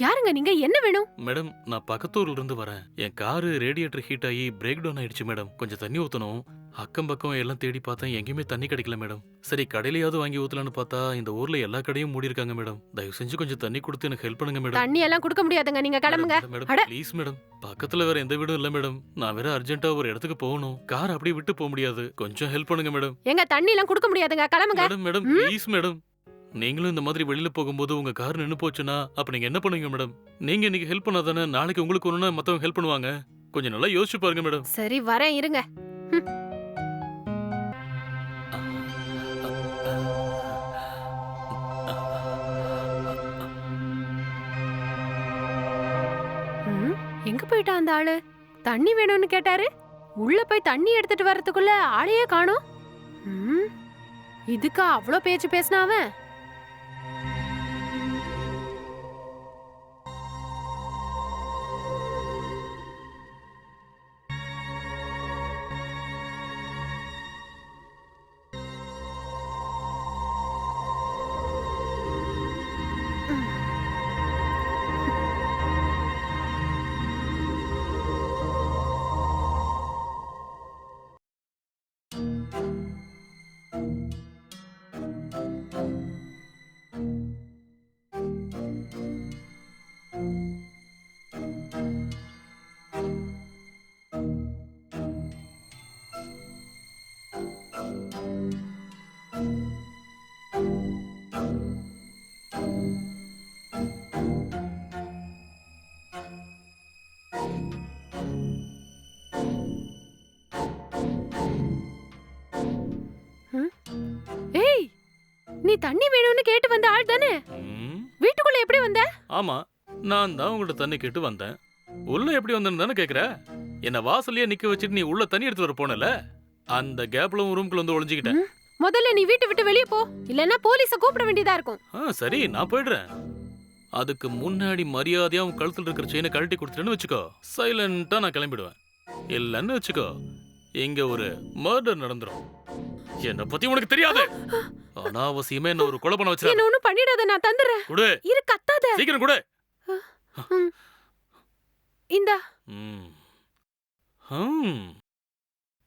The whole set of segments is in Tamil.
யாருங்க நீங்க? என்ன வேணும்? மேடம் நான் பக்கத்தூர்ல இருந்து வரேன். என் காரு ரேடியேட்டர் ஹீட் ஆகி பிரேக் டவுன் ஆயிடுச்சு மேடம். கொஞ்சம் தண்ணி ஊத்தணும். அக்கம் பக்கம் எல்லாம் தேடி பார்த்தேன் எங்கேயுமே தண்ணி கிடைக்கல மேடம். சரி கடையிலயாவது வாங்கி ஊத்தலாம்னு பார்த்தா இந்த ஊர்ல எல்லா கடையும் மூடி இருக்காங்க மேடம். தயவு செஞ்சு கொஞ்சம் தண்ணி கொடுத்து எனக்கு ஹெல்ப் பண்ணுங்க மேடம். தண்ணி எல்லாம் கொடுக்க முடியாதுங்க. நீங்க கிளம்புங்க. மேடம். Please madam. பக்கத்துல வேற எந்த வீடும் இல்ல மேடம். நான் வேற அர்ஜென்ட்டா ஒரு இடத்துக்கு போகணும். கார் அப்படியே விட்டு போக முடியாது. கொஞ்சம் ஹெல்ப் பண்ணுங்க மேடம். எங்க தண்ணி எல்லாம் கொடுக்க முடியாதுங்க. கிளம்புங்க. Madam madam? Please madam. நீங்களும் இந்த மாதிரி வெளியில போகும்போது உங்க கார் நின்னு போச்சுன்னா அப்ப நீங்க என்ன பண்ணுவீங்க மேடம்? நீங்க இன்னைக்கு ஹெல்ப் பண்ணாதானே நாளைக்கு உங்களுக்கு ஒண்ணுனா மத்தவங்க ஹெல்ப் பண்ணுவாங்க. கொஞ்சம் நல்லா யோசிச்சு பாருங்க மேடம். சரி வரேன் இருங்க. போயிட்டா அந்த ஆளு? தண்ணி வேணும்னு கேட்டாரு. உள்ள போய் தண்ணி எடுத்துட்டு வர்றதுக்குள்ள ஆளையே காணோம். இதுக்கா அவ்வளோ பேச்சு பேசினா அவன்? ஏய் நீ தண்ணி வேணும்னு கேட்டு வந்த ஆள் தானே? வீட்டுக்குள்ள எப்படி வந்த? ஆமா நான் தான் உங்கள்ட்ட தண்ணி கேட்டு வந்தேன். உள்ள எப்படி வந்தேன்னு தானே கேக்குற? என்ன வாசல்லயே நிக்க வச்சுட்டு நீ உள்ள தண்ணி எடுத்து வர போனல? அந்த கேப்ல உன் ரூம்குள்ள வந்து ஒளிஞ்சுக்கிட்டேன். முதல்ல நீ வீட்டை விட்டு வெளியே போ. இல்லன்னா போலீஸ கூப்பிட வேண்டியதா இருக்கும். ஆ சரி நான் போயிடுறேன். அதுக்கு முன்னாடி மரியாதையா உன் கழுத்துல இருக்கிற செயினை கழட்டி கொடுத்துட்டேன்னு வச்சுக்கோ. சைலண்டா நான் கிளம்பிடுவேன். இல்லைன்னு வச்சுக்கோ இங்க ஒரு மர்டர் நடந்துரும். என்ன பத்தி உனக்கு தெரியாது. அனாவசியமே என்ன ஒரு கொலை பண்ண வச்சிருக்க என்ன ஒண்ணும் பண்ணிடாத நான் தந்துடுறேன். குடு. இரு கத்தாத. சீக்கிரம் குடு. ம். இந்தா. ம். ஹம்.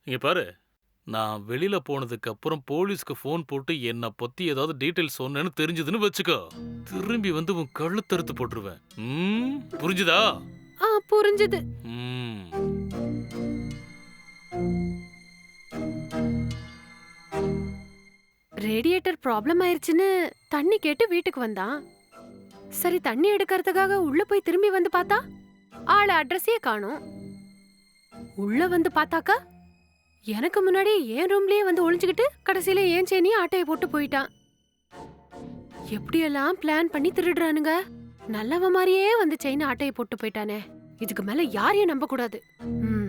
இங்க பாரு. நான் வெளியில போனதுக்கு அப்புறம் போலீஸ்க்கு ஃபோன் போட்டு என்ன பத்தி ஏதாவது டீடைல்ஸ் சொன்னேன்னு தெரிஞ்சதுன்னு வச்சுக்கோ. திரும்பி வந்து உன் கழுத்தறுத்து போட்டுருவேன். ம், புரிஞ்சுதா? ஆ புரிஞ்சுது. ம். ரேடியேட்டர் ப்ராப்ளம் ஆயிருச்சுன்னு தண்ணி கேட்டு வீட்டுக்கு வந்தான். சரி தண்ணி எடுக்கிறதுக்காக உள்ள போய் திரும்பி வந்து பார்த்தா? ஆள அட்ரஸே காணோம். உள்ள வந்து பார்த்தாக்கா எனக்கு முன்னாடி என் ரூம்லயே வந்து ஒளிஞ்சுக்கிட்டு கடைசியில ஏன் சேனியும் ஆட்டையை போட்டு போயிட்டான். எப்படியெல்லாம் பிளான் பண்ணி திருடுறானுங்க? நல்லவ மாதிரியே வந்து செயின் ஆட்டையை போட்டு போயிட்டானே. இதுக்கு மேல யாரையும் நம்ப கூடாது ம்.